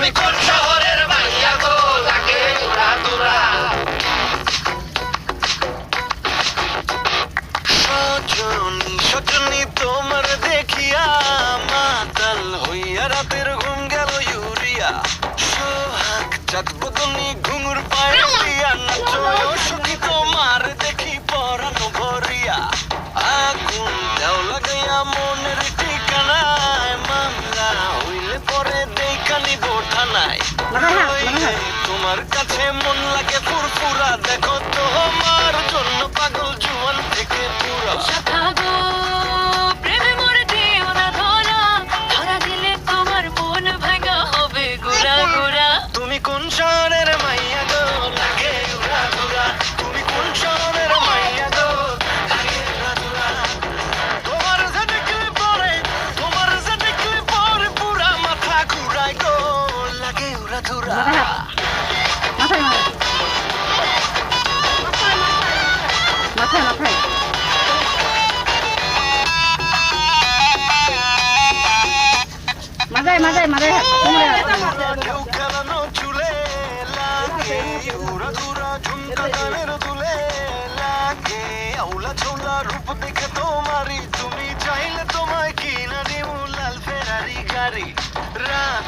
তুমি কোন শহরের মাইয়া গো লাগে উড়া দুরা সজনী সজনী তোমার দেখিয়া মাতাল হইয়া রাতের ঘুম গেল ইউরিয়া। সোহাগ চাঁদ বদনি ঘুঙুর পায়ে দিয়া নাচো নিব থানায়। দুরা মাথায় মাথায়। মাথায় মাথায়। মাথায় মাথায়। রূপ দেখে তোমারই তুমি চাইলে তোমায় কিনা দিব লাল ফেরারি গাড়ি। রাতে